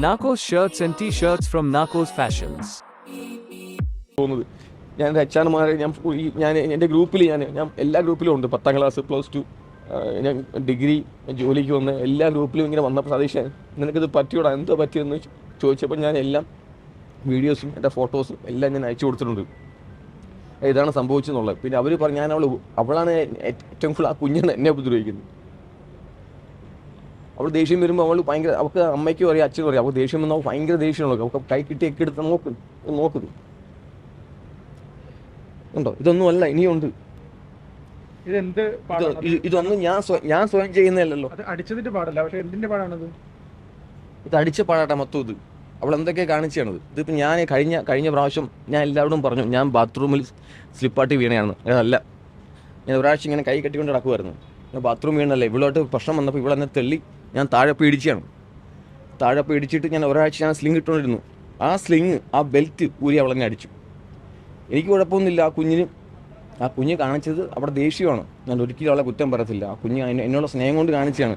Narcos shirts and t-shirts from Narcos fashions തോന്നുന്നത് ഞാൻ എന്റെ ഞാൻ ഞാൻ എന്റെ ഗ്രൂപ്പിൽ ഞാൻ ഞാൻ എല്ലാ ഗ്രൂപ്പിലും ഉണ്ട്. പത്താം ക്ലാസ് പ്ലസ് ടു ഞാൻ ഡിഗ്രി ജോലിക്ക് വന്ന് എല്ലാ ഗ്രൂപ്പിലും ഇങ്ങനെ വന്നപ്പോൾ സതീശൻ നിനക്കിത് പറ്റിയോടാ? എന്തോ പറ്റിയെന്ന് ചോദിച്ചപ്പോൾ ഞാൻ എല്ലാം വീഡിയോസും എന്റെ ഫോട്ടോസും എല്ലാം ഞാൻ അയച്ചു കൊടുത്തിട്ടുണ്ട്. ഇതാണ് സംഭവിച്ചെന്നുള്ളത്. പിന്നെ അവർ പറഞ്ഞു ഞാൻ അവൾ അവളാണ് ഏറ്റവും ഫുൾ ആ കുഞ്ഞാണ് എന്നെ ഉപദ്രവിക്കുന്നത്. അവൾ ദേഷ്യം വരുമ്പോൾ അവൾ ഭയങ്കര അവൾക്ക് അമ്മയ്ക്കും അറിയാം അച്ഛനും അറിയാം. അവൾക്ക് ദേഷ്യം വന്നാൽ ഭയങ്കര ദേഷ്യമുള്ള അവൾക്ക് കൈ കിട്ടി ഒക്കെ എടുത്ത് നോക്കും നോക്കുന്നു ഉണ്ടോ? ഇതൊന്നും അല്ല ഇനിയുണ്ട് ഇതൊന്നും ഞാൻ ഞാൻ സ്വയം ചെയ്യുന്നതല്ലോ അടിച്ചതിന്റെ പാടല്ല പക്ഷെ എന്തിന്റെ പാടാണത്? ഇത് അടിച്ച പാടാട്ട മൊത്തം ഇത്. അവൾ എന്തൊക്കെ കാണിച്ചാണത്? ഇതിപ്പോൾ ഞാൻ കഴിഞ്ഞ കഴിഞ്ഞ പ്രാവശ്യം ഞാൻ എല്ലാവരോടും പറഞ്ഞു ഞാൻ ബാത്റൂമിൽ സ്ലിപ്പാട്ടി വീണയാണ് അതല്ല ഞാൻ ഒരാഴ്ച ഇങ്ങനെ കൈ കെട്ടിക്കൊണ്ട് നടക്കുമായിരുന്നു ബാത്റൂം വീണല്ലേ ഇവളോട്ട് പ്രശ്നം വന്നപ്പോൾ ഇവളെന്നെ തെള്ളി ഞാൻ താഴെ പേടിച്ചാണ്. താഴെ പേടിച്ചിട്ട് ഞാൻ ഒരാഴ്ച ഞാൻ സ്ലിങ് ഇട്ടുകൊണ്ടിരുന്നു. ആ സ്ലിങ് ആ ബെൽറ്റ് ഊരി അവളെന്നെ അടിച്ചു. എനിക്ക് കുഴപ്പമൊന്നുമില്ല. ആ കുഞ്ഞിന് ആ കുഞ്ഞ് കാണിച്ചത് അവിടെ ദേഷ്യമാണ്. ഞാൻ ഒരിക്കലും അവളെ കുറ്റം പറയത്തില്ല. ആ കുഞ്ഞ് എന്നോട് സ്നേഹം കൊണ്ട് കാണിച്ചാണ്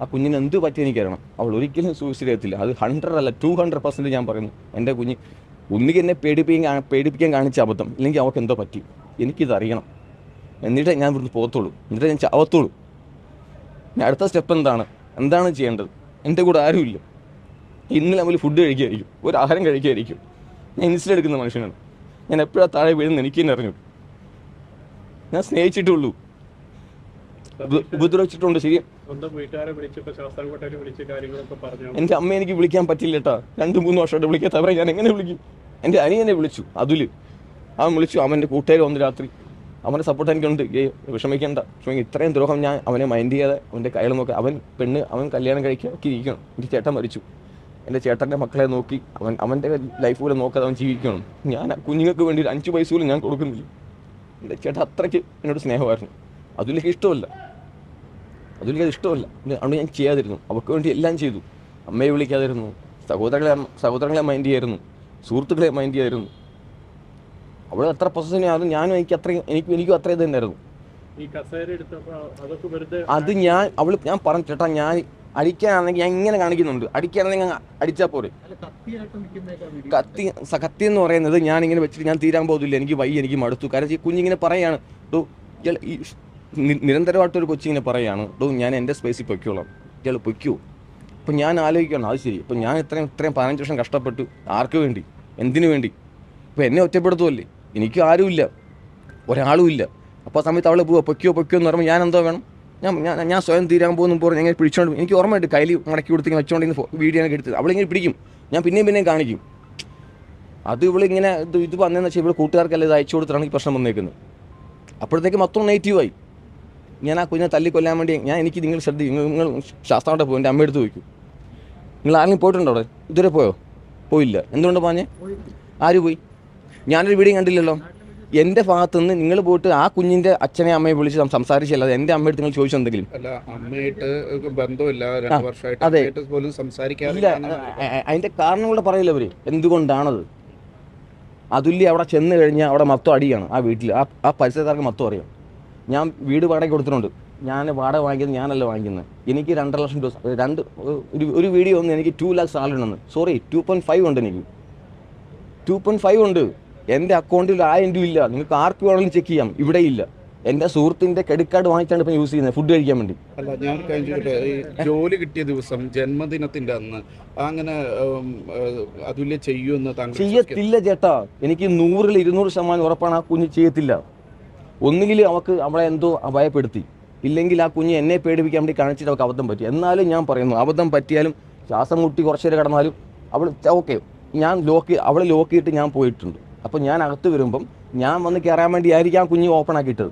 ആ കുഞ്ഞിന് എന്ത് പറ്റി എനിക്കറിയണം. അവൾ ഒരിക്കലും സൂയിസൈഡ് ചെയ്യത്തില്ല. അത് ഹൺഡ്രഡ് അല്ല ടു ഹൺഡ്രഡ് പെർസെന്റ് ഞാൻ പറയുന്നു. എന്റെ കുഞ്ഞ് ഒന്നുകിൽ എന്നെ പേടിപ്പിക്കാൻ പേടിപ്പിക്കാൻ കാണിച്ച അബദ്ധം. ഇല്ലെങ്കിൽ അവൾക്ക് എന്തോ പറ്റി. എനിക്കിത് അറിയണം. എന്നിട്ടേ ഞാൻ ഇവിടുന്ന് പോകത്തുള്ളൂ. എന്നിട്ടേ ഞാൻ ചാവത്തുള്ളൂ. അടുത്ത സ്റ്റെപ്പ് എന്താണ്? എന്താണ് ചെയ്യേണ്ടത്? എന്റെ കൂടെ ആരുമില്ല. ഇന്നലെ നമ്മൾ ഫുഡ് കഴിക്കുമായിരിക്കും ഒരു ആഹാരം കഴിക്കുമായിരിക്കും ഞാൻ ഇൻസുലിൻ എടുക്കുന്ന മനുഷ്യനാണ്. ഞാൻ എപ്പോഴാണ് താഴെ വീഴുന്നത് എനിക്ക് തന്നെ അറിഞ്ഞു ഞാൻ സ്നേഹിച്ചിട്ടുള്ളൂ. ഉപ- ഉപദ്രവിച്ചിട്ടുണ്ട് ശരി. എന്റെ അമ്മ എനിക്ക് വിളിക്കാൻ പറ്റില്ല കേട്ടാ രണ്ടു മൂന്ന് വർഷമായിട്ട് വിളിക്കാത്തവരെ ഞാൻ എങ്ങനെ വിളിക്കും? എന്റെ അനിയനെ വിളിച്ചു അതുൽ. അവൻ വിളിച്ചു അവന്റെ കൂട്ടുകാർ വന്ന് രാത്രി അവന്റെ സപ്പോർട്ട് എനിക്കുണ്ട്. ഈ വിഷമിക്കേണ്ട. വിഷമിക്കുക ഇത്രയും ദ്രോഹം ഞാൻ അവനെ മൈൻഡ് ചെയ്യാതെ അവന്റെ കയ്യിൽ നോക്കി അവൻ പെണ്ണ് അവൻ കല്യാണം കഴിക്കാൻ ഇരിക്കണം. എന്റെ ചേട്ടൻ മരിച്ചു. എന്റെ ചേട്ടന്റെ മക്കളെ നോക്കി അവൻ അവന്റെ ലൈഫ് പോലെ നോക്കാതെ അവൻ ജീവിക്കണം. ഞാൻ കുഞ്ഞുങ്ങൾക്ക് വേണ്ടി ഒരു അഞ്ച് പൈസ പോലും ഞാൻ കൊടുക്കുന്നില്ല. എന്റെ ചേട്ടൻ അത്രയ്ക്ക് എന്നോട് സ്നേഹമായിരുന്നു. അതിലേക്ക് ഇഷ്ടമല്ല. അതിലേക്ക് അത് ഇഷ്ടമല്ല അതുകൊണ്ട് ഞാൻ ചെയ്യാതിരുന്നു. അവർക്ക് വേണ്ടി എല്ലാം ചെയ്തു. അമ്മയെ വിളിക്കാതിരുന്നു. സഹോദരങ്ങളെ സഹോദരങ്ങളെ മൈൻഡ് ചെയ്യായിരുന്നു. സുഹൃത്തുക്കളെ മൈൻഡ് ചെയ്യായിരുന്നു. അവൾ എത്ര പൊസസീവ് ആയിരുന്നു ഞാനും എനിക്ക് അത്രയും എനിക്ക് എനിക്കും അത്ര ഇത് തന്നെയായിരുന്നു. അത് ഞാൻ അവൾ ഞാൻ പറഞ്ഞു ചേട്ടാ ഞാൻ അടിക്കാനാണെങ്കിൽ ഞാൻ ഇങ്ങനെ കാണിക്കുന്നുണ്ട്. അടിക്കാനാണെങ്കിൽ ഞാൻ അടിച്ചാൽ പോരെ. കത്തി കത്തി എന്ന് പറയുന്നത് ഞാൻ ഇങ്ങനെ വെച്ചിട്ട് ഞാൻ തീരാൻ പോകുന്നില്ല എനിക്ക് വൈ എനിക്ക് മടുത്തു. കാരണം ഈ കുഞ്ഞിങ്ങനെ പറയാണ് ഡോ ഇയാൾ ഈ നി- നിരന്തരമായിട്ടൊരു കൊച്ചിങ്ങനെ പറയാണ് ഡോ ഞാൻ എന്റെ സ്പേസിൽ പൊയ്ക്കോളാം. ഇയാൾ പൊയ്ക്കോ. അപ്പം ഞാൻ ആലോചിക്കണം അത് ശരി. അപ്പം ഞാൻ ഇത്രയും ഇത്രയും പതിനഞ്ച് വർഷം കഷ്ടപ്പെട്ടു ആർക്ക് വേണ്ടി? എന്തിനു വേണ്ടി? ഇപ്പം എന്നെ ഒറ്റപ്പെടുത്തുമല്ലേ എനിക്കും ആരുമില്ല ഒരാളുമില്ല അപ്പോൾ ആ സമയത്ത് അവളെ പോവുക പൊക്കിയോ പൊക്കിയോ എന്ന് പറയുമ്പോൾ ഞാൻ എന്തോ വേണം? ഞാൻ ഞാൻ ഞാൻ സ്വയം തീരാൻ പോകുന്നു പറഞ്ഞു ഞാൻ പിടിച്ചോണ്ട് എനിക്ക് ഓർമ്മയുണ്ട് കയ്യിൽ മടക്കി കൊടുത്ത് ഇങ്ങനെ വെച്ചോണ്ടിങ്ങനെ വീഡിയോ ഒക്കെ എടുത്തത്. അവളിങ്ങനെ പിടിക്കും. ഞാൻ പിന്നെയും പിന്നെയും കാണിക്കും. അത് ഇവളിങ്ങനെ ഇത് ഇത് വന്നതെന്ന് വെച്ചാൽ ഇവിടെ കൂട്ടുകാർക്കല്ല ഇത് അയച്ചു കൊടുത്തിട്ടാണ് ഈ പ്രശ്നം വന്നേക്കുന്നത്. അപ്പോഴത്തേക്ക് മൊത്തം നെഗറ്റീവായി. ഞാൻ ആ കുഞ്ഞിനെ തല്ലിക്കൊല്ലാൻ വേണ്ടി ഞാൻ എനിക്ക് നിങ്ങൾ ശ്രദ്ധി നിങ്ങൾ ശാസ്ത്രമായിട്ട് പോകും എന്റെ അമ്മയെടുത്ത് ചോദിക്കും നിങ്ങൾ ആരെങ്കിലും പോയിട്ടുണ്ടോ അവിടെ? ഇതുവരെ പോയോ? പോയില്ല. എന്തുകൊണ്ട് പറഞ്ഞേ ആര് പോയി? ഞാനൊരു വീഡിയോ കണ്ടില്ലല്ലോ. എന്റെ ഭാഗത്തുനിന്ന് നിങ്ങൾ പോയിട്ട് ആ കുഞ്ഞിന്റെ അച്ഛനെ അമ്മയെ വിളിച്ച് സംസാരിച്ചില്ല സംസാരിച്ചല്ലാതെ എന്റെ അമ്മയെടുത്ത് നിങ്ങൾ ചോദിച്ചു എന്തെങ്കിലും? അല്ല അമ്മയായിട്ട് ബന്ധമില്ല. രണ്ട് വർഷമായിട്ട് അതെ. പോലും സംസാരിക്കാറില്ല അതിന്റെ കാരണം കൂടെ പറയില്ല അവർ? എന്തുകൊണ്ടാണത്? അതുല്യ അവിടെ ചെന്ന് കഴിഞ്ഞാൽ അവിടെ മൊത്തം അടിയാണ് ആ വീട്ടിൽ ആ ആ പരിസരക്കാർക്ക് മൊത്തം അറിയാം. ഞാൻ വീട് വാടക കൊടുത്തിട്ടുണ്ട്. ഞാൻ വാടക വാങ്ങിക്കുന്നത് ഞാനല്ല വാങ്ങിക്കുന്നത്. എനിക്ക് രണ്ടര ലക്ഷം രൂപ രണ്ട് ഒരു ഒരു വീഡിയോ ഒന്ന് എനിക്ക് ടു ലാക്സ് സാലറി ഉണ്ടെന്ന്. സോറി ടു പോയിന്റ് ഫൈവ് ഉണ്ട് എനിക്ക്. ടു പോയിന്റ് ഫൈവ് ഉണ്ട്. എന്റെ അക്കൗണ്ടിൽ ആയിരം രൂപ ഇല്ല. നിങ്ങൾക്ക് ആർക്ക് വേണമെങ്കിലും ചെക്ക് ചെയ്യാം. ഇവിടെ ഇല്ല. എന്റെ സുഹൃത്തിന്റെ ക്രെഡിറ്റ് കാർഡ് വാങ്ങിച്ചാണ് ഇപ്പൊ യൂസ് ചെയ്യുന്നത്. ഫുഡ് കഴിക്കാൻ വേണ്ടി. അല്ല ഞാൻ കഴിഞ്ഞിട്ട് ഈ ജോലി കിട്ടിയ ദിവസം ജന്മദിനത്തിന്റെ അന്ന് അങ്ങനെ അതുല്യ ചെയ്യുമെന്ന് താങ്കൾ? ചെയ്യത്തില്ല ചേട്ടാ. എനിക്ക് നൂറിൽ ഇരുന്നൂറ് ശതമാനം ഉറപ്പാണ് ആ കുഞ്ഞ് ചെയ്യത്തില്ല. ഒന്നുകിൽ അവക്ക് അവളെ എന്തോ അഭയപ്പെടുത്തി ഇല്ലെങ്കിൽ ആ കുഞ്ഞ് എന്നെ പേടിപ്പിക്കാൻ വേണ്ടി കാണിച്ചിട്ട് അവൾക്ക് അബദ്ധം പറ്റി. എന്നാലും ഞാൻ പറയുന്നു അബദ്ധം പറ്റിയാലും ശ്വാസം മുട്ടി കുറച്ചേരെ കിടന്നാലും അവൾ ഓക്കെ ഞാൻ ലോക്ക് അവളെ ലോക്ക് ചെയ്തിട്ട് ഞാൻ പോയിട്ടുണ്ട്. അപ്പോൾ ഞാൻ അകത്ത് വരുമ്പം ഞാൻ വന്ന് കയറാൻ വേണ്ടി ആയിരിക്കും ആ കുഞ്ഞ് ഓപ്പൺ ആക്കിയിട്ടത്.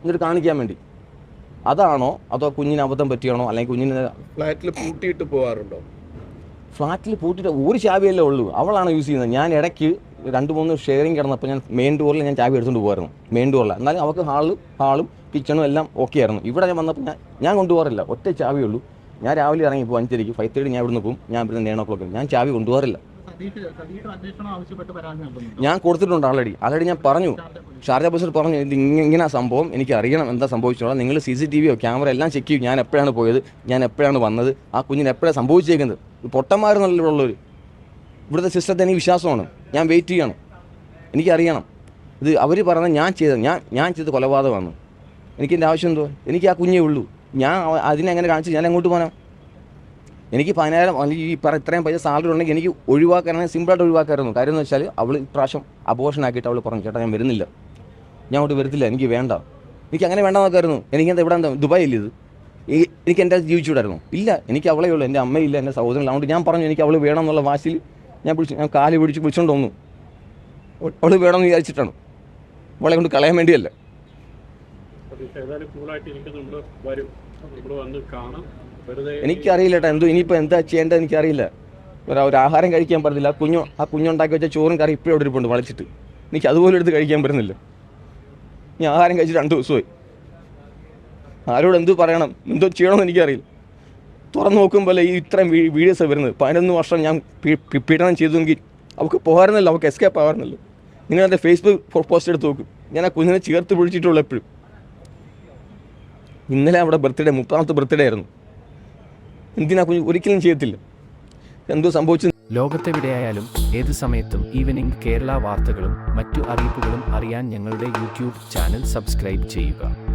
എന്നിട്ട് കാണിക്കാൻ വേണ്ടി. അതാണോ അതോ കുഞ്ഞിന് അബദ്ധം പറ്റിയാണോ? അല്ലെങ്കിൽ കുഞ്ഞിന് ഫ്ലാറ്റിൽ പൂട്ടിയിട്ട് പോകാറുണ്ടോ ഫ്ലാറ്റിൽ പൂട്ടിയിട്ട് ഒരു ചാവിയല്ലേ ഉള്ളൂ. അവളാണ് യൂസ് ചെയ്യുന്നത്. ഞാൻ ഇടയ്ക്ക് രണ്ട് മൂന്ന് ഷെയറിങ് കിടന്നപ്പോൾ ഞാൻ മെയിൻ ഡോറിൽ ഞാൻ ചാവി എടുത്തുകൊണ്ട് പോകുമായിരുന്നു മെയിൻ ഡോറിൽ എന്നാലും അവൾക്ക് ഹാളും ഹാളും കിച്ചണും എല്ലാം ഓക്കെ ആയിരുന്നു. ഇവിടെ ഞാൻ വന്നപ്പോൾ ഞാൻ ഞാൻ കൊണ്ടുപോകാറില്ല. ഒറ്റ ചാവിയുള്ളൂ ഞാൻ രാവിലെ ഇറങ്ങി പോകും അഞ്ചരയ്ക്ക്. ഫൈവ് തേർട്ടി ഞാൻ ഇവിടുന്ന് പോകും ഞാൻ ഇവിടുന്ന് നയൻ ഓ ക്ലോക്ക് ഞാൻ ചാവി കൊണ്ടുപോകാറില്ല. ഞാൻ കൊടുത്തിട്ടുണ്ട് ആൾറെഡി ആൾറെഡി ഞാൻ പറഞ്ഞു. ഷാർജ ബസ് പറഞ്ഞു ഇത് ഇങ്ങ- ഇങ്ങനെ സംഭവം. എനിക്ക് അറിയണം എന്താ സംഭവിച്ചോളാം. നിങ്ങൾ സി സി ടി വിയോ ക്യാമറ എല്ലാം ചെക്ക് ചെയ്യും. ഞാൻ എപ്പോഴാണ് പോയത്? ഞാൻ എപ്പോഴാണ് വന്നത്? ആ കുഞ്ഞിന് എപ്പോഴാണ് സംഭവിച്ചേക്കുന്നത്? പൊട്ടന്മാരെന്നല്ല ഇവിടെ ഇവിടുത്തെ സിസ്റ്റത്തെ എനിക്ക് വിശ്വാസമാണ്. ഞാൻ വെയിറ്റ് ചെയ്യണം. എനിക്കറിയണം. ഇത് അവർ പറഞ്ഞ ഞാൻ ചെയ്ത ഞാൻ ഞാൻ ചെയ്ത കൊലപാതകമാണ്. എനിക്കെന്റെ ആവശ്യം എന്തോ എനിക്ക് ആ കുഞ്ഞേ ഉള്ളൂ. ഞാൻ അതിനെ അങ്ങനെ കാണിച്ച് ഞാൻ എങ്ങോട്ട് പോകാനാ? എനിക്ക് പതിനായിരം അല്ലെങ്കിൽ ഈ പറ ഇത്രയും പൈസ സാലറി ഉണ്ടെങ്കിൽ എനിക്ക് ഒഴിവാക്കാനാണെങ്കിൽ സിമ്പിളായിട്ട് ഒഴിവാക്കാമായിരുന്നു കാര്യം എന്ന് വെച്ചാൽ അവൾ ഇപ്രാവശ്യം അബോഷൻ ആക്കിയിട്ട് അവൾ പറഞ്ഞു ചേട്ടാ ഞാൻ വരുന്നില്ല. ഞാൻ അങ്ങോട്ട് വരത്തില്ല എനിക്ക് വേണ്ട. എനിക്ക് അങ്ങനെ വേണ്ട നോക്കായിരുന്നു എനിക്ക് എന്താ ഇവിടെ എന്താ ദുബായ് ഇല്ല ഇത്? എനിക്ക് എന്റെ ജീവിച്ചുകൂടായിരുന്നു. ഇല്ല എനിക്ക് അവളേ ഉള്ളൂ എന്റെ അമ്മയില്ല എന്റെ സഹോദരൻ അതുകൊണ്ട് ഞാൻ പറഞ്ഞു എനിക്ക് അവൾ വേണം എന്നുള്ള വാശിയിൽ ഞാൻ പിടിച്ചു ഞാൻ കാൽ പിടിച്ച് വിളിച്ചുകൊണ്ട് വന്നു. അവൾ വേണമെന്ന് വിചാരിച്ചിട്ടാണ്. അവളെ കൊണ്ട് കളയാൻ വേണ്ടിയല്ല. കൂളായിട്ട് വരും. വന്ന് എനിക്കറിയില്ല കേട്ടോ എന്തോ ഇനിയിപ്പോൾ എന്താ ചെയ്യേണ്ടത് എനിക്കറിയില്ല. ഒരു ആഹാരം കഴിക്കാൻ പറ്റുന്നില്ല ആ കുഞ്ഞു ആ കുഞ്ഞുണ്ടാക്കി വെച്ച ചോറും കറി ഇപ്പോഴും അവിടെ ഇരിപ്പുണ്ട് വളച്ചിട്ട്. എനിക്ക് അതുപോലെ എടുത്ത് കഴിക്കാൻ പറ്റുന്നില്ല. ഞാൻ ആഹാരം കഴിച്ചിട്ട് രണ്ട് ദിവസമായി. ആരോട് എന്ത് പറയണം? എന്തോ ചെയ്യണമെന്ന് എനിക്കറിയില്ല. തുറന്നു നോക്കുമ്പോൾ ഈ ഇത്രയും വീഡിയോസ് വരുന്നത്? പതിനൊന്ന് വർഷം ഞാൻ പീഡനം ചെയ്തെങ്കിൽ അവൾക്ക് പോകാറുന്നില്ല അവൾക്ക് എസ്കേപ്പ് ആവാറുന്നില്ല നിങ്ങൾ എന്റെ ഫേസ്ബുക്ക് പോസ്റ്റ് എടുത്ത് നോക്കും. ഞാൻ ആ കുഞ്ഞിനെ ചേർത്ത് പിടിച്ചിട്ടുള്ളൂ എപ്പോഴും. ഇന്നലെ അവിടെ ബർത്ത്ഡേ മുപ്പതാമത്തെ ബർത്ത്ഡേ ആയിരുന്നു. എന്തിനാ കുഞ്ഞ്? ഒരിക്കലും ചെയ്യത്തില്ല. എന്തോ സംഭവിച്ചു. ലോകത്തെവിടെയായാലും ഏത് സമയത്തും ഈവനിംഗ് കേരള വാർത്തകളും മറ്റു അറിയിപ്പുകളും അറിയാൻ ഞങ്ങളുടെ യൂട്യൂബ് ചാനൽ സബ്സ്ക്രൈബ് ചെയ്യുക.